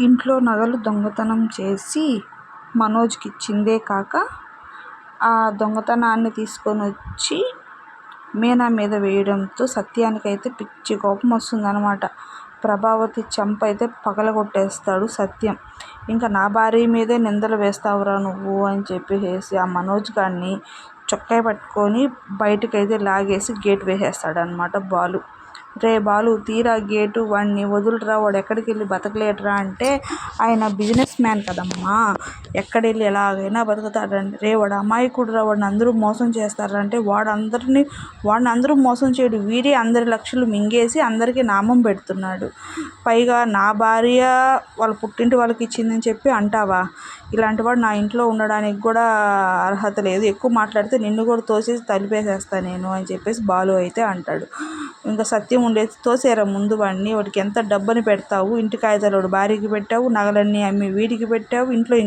ఇంట్లో నగలు దొంగతనం చేసి మనోజ్కి ఇచ్చిందే కాక ఆ దొంగతనాన్ని తీసుకొని వచ్చి మీనా మీద వేయడంతో సత్యానికి అయితే పిచ్చి కోపం వస్తుందన్నమాట. ప్రభావతి చంప అయితే పగలగొట్టేస్తాడు సత్యం. ఇంకా నా భార్య మీదే నిందలు వేస్తావురా నువ్వు అని చెప్పేసి ఆ మనోజ్ గారిని చొక్కాయ పట్టుకొని బయటకైతే లాగేసి గేట్ వేసేస్తాడనమాట బాలు. రే బాలు తీరా గేటు వాడిని వదులురా వాడు ఎక్కడికి వెళ్ళి బతకలేడురా అంటే ఆయన బిజినెస్ మ్యాన్ కదమ్మా. ఎక్కడెళ్ళి ఎలాగైనా బతుకుతాడండి. రే వాడు అమాయకుడురా వాడిని అందరూ మోసం చేస్తారంటే వాడు అందరినీ వాడిని అందరూ మోసం చేయడు. వీడే అందరి లక్షలు మింగేసి అందరికీ నామం పెడుతున్నాడు. పైగా నా భార్య వాళ్ళ పుట్టింటి వాళ్ళకి ఇచ్చిందని చెప్పి అంటావా? ఇలాంటి వాడు నా ఇంట్లో ఉండడానికి కూడా అర్హత లేదు. ఎక్కువ మాట్లాడితే నిన్ను కూడా తోసేసి తలిపేసేస్తాను నేను అని చెప్పేసి బాలు అయితే అంటాడు. ఇంకా సత్యం ఉండేది తోసేరా ముందు వాడిని. వాడికి ఎంత డబ్బుని పెడతావు? ఇంటి కాగితాలు వాడి భార్యకి పెట్టావు నగలన్నీ అమ్మి వీడికి పెట్టావు ఇంట్లో